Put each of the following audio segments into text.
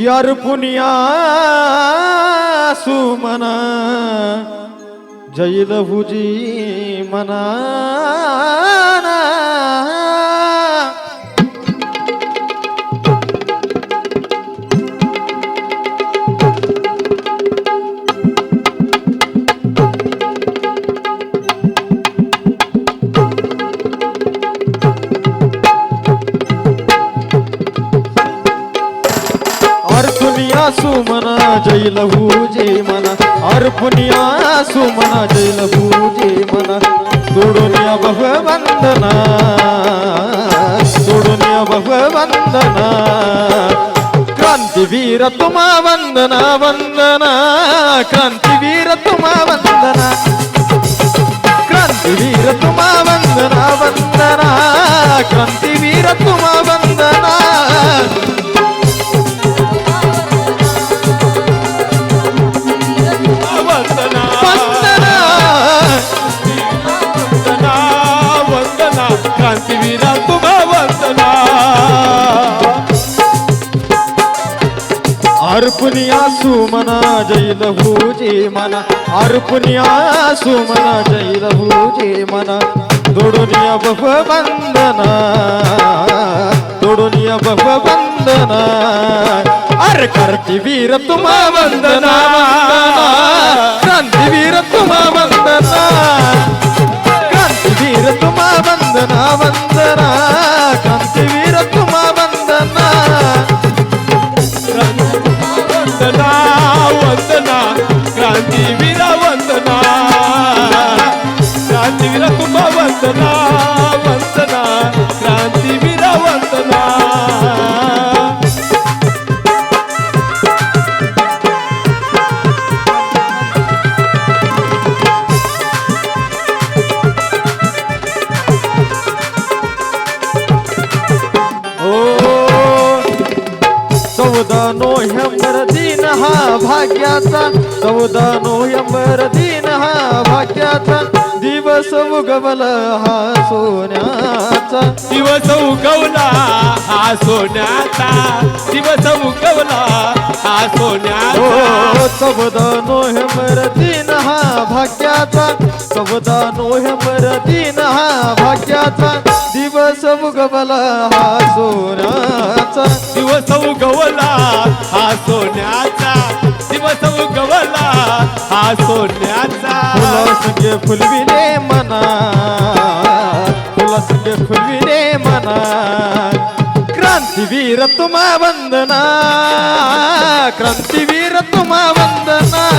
की पुनिया सुमना जैल भुजी मना। अर्पुनिया सुमना जैल भुजी मना अर्पुनिया सुमना जैल भुजी मना तोडूनिया भगवंदना तोडूनिया भगवंदना क्रांतीवीर तुम्हा वंदना वंदना क्रांतीवीर तुम्हा वंदना क्रांतीवीर तुम्हा वंदना वंदना क्रांतीवीर अर्पुनिया सुमना जैल भुजे मना। अर्पुनिया सुमना जैल भुजे मना। दोडुनिया बफ वंदना दोडुनिया बफ वंदना अरे क्रांतीवीर तुम्हा वंदना वंदना क्रांतीवीर तुम्हा वंदना क्रांतीवीर तुम्हा वंदना वंदना नोव्हेंबर दिन हा भाग्याचा. चौदा नोव्हेंबर दिन हा भाग्याचा. दिवस उगवल हा सोन्याचा. दिवस उगवला हा सोन्याचा. दिवस उगवला हा सोन्याचा. चौदा नोव्हेंबर दिन हा भाग्याचा. चौदा नोव्हेंबर दिन हा भाग्याचा. दिवस उगवला हा सोन्याचा. दिवस उगवला हा सोन्याचा. सोन्याचा फुला संगे फुलविले मना. फुला संगे फुलविले मना. क्रांतीवीर तुम्हा वंदना. क्रांतीवीर तुम्हा वंदना.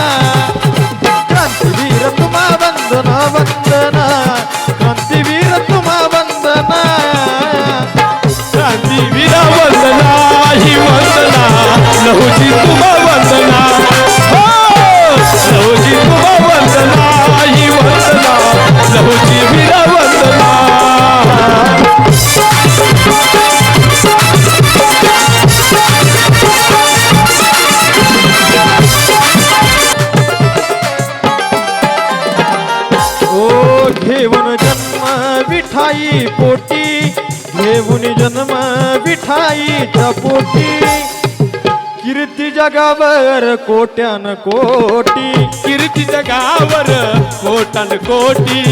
मिठाई पोटी घेऊन जन्म विठाईच्या पोटी. कीर्ती जगावर कोट्यान कोटी. कीर्ती जगावर कोटन कोटी.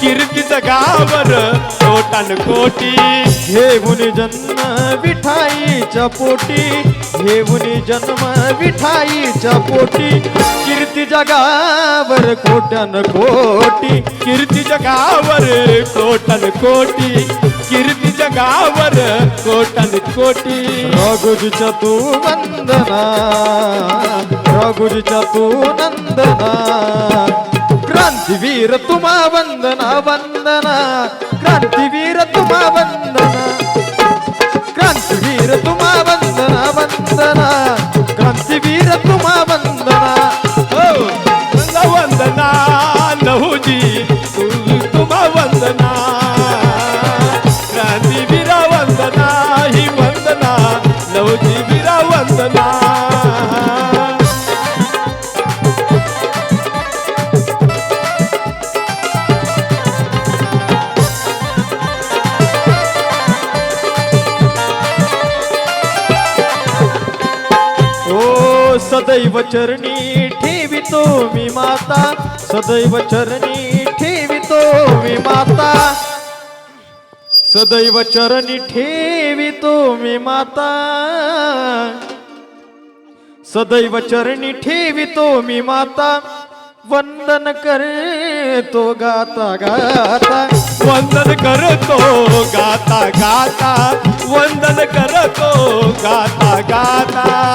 कीर्ती जगावर कोटन कोटी. घेऊन जन्म विठाईच्या पोटी. घेऊन जन्म विठाईच्या पोटी. कीर्ती जगावर कोट्यान कोटी. कीर्ती जगावर कोटन कोटी. कीर्ती जगावर कोटन कोटी. रघुजीच्या तू वंदना रघुजीच्या तू नंदना क्रांतीवीर तुम्हा वंदना वंदना क्रांतीवीर तुम्हा वंदना क्रांतीवीर तुम्हा सदैव चरणी ठेवितो मी माता सदैव चरणी ठेवितो मी माता. सदैव चरणी ठेवितो मी माता. सदैव चरणी ठेवितो मी माता. वंदन करतो गाता गाता. वंदन करतो गाता गाता. वंदन करतो गाता गाता.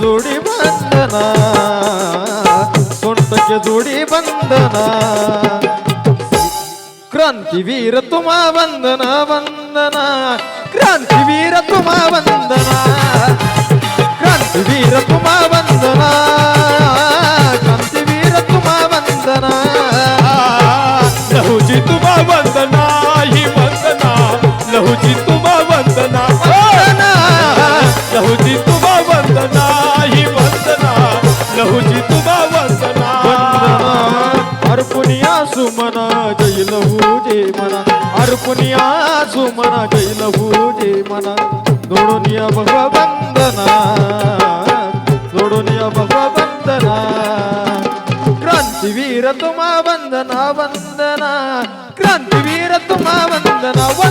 जोडी वंदना सोंटक्य जोडी वंदना. क्रांतीवीर तुम्हा वंदना वंदना. क्रांतीवीर तुम्हा वंदना. क्रांतीवीर तुम्हा वंदना. क्रांतीवीर तुम्हा वंदना. लहुजी तुम्हा वंदना ही वंदना. लहुजी तुम्हा वंदना. जय लहू जे मना अर्पुनिया सुमना जय लहू जे मना दोडोनिया भगवंदना दोडोनिया भगवंदना क्रांतीवीर तुम्हा वंदना वंदना क्रांतीवीर तुम्हा वंदना वंदना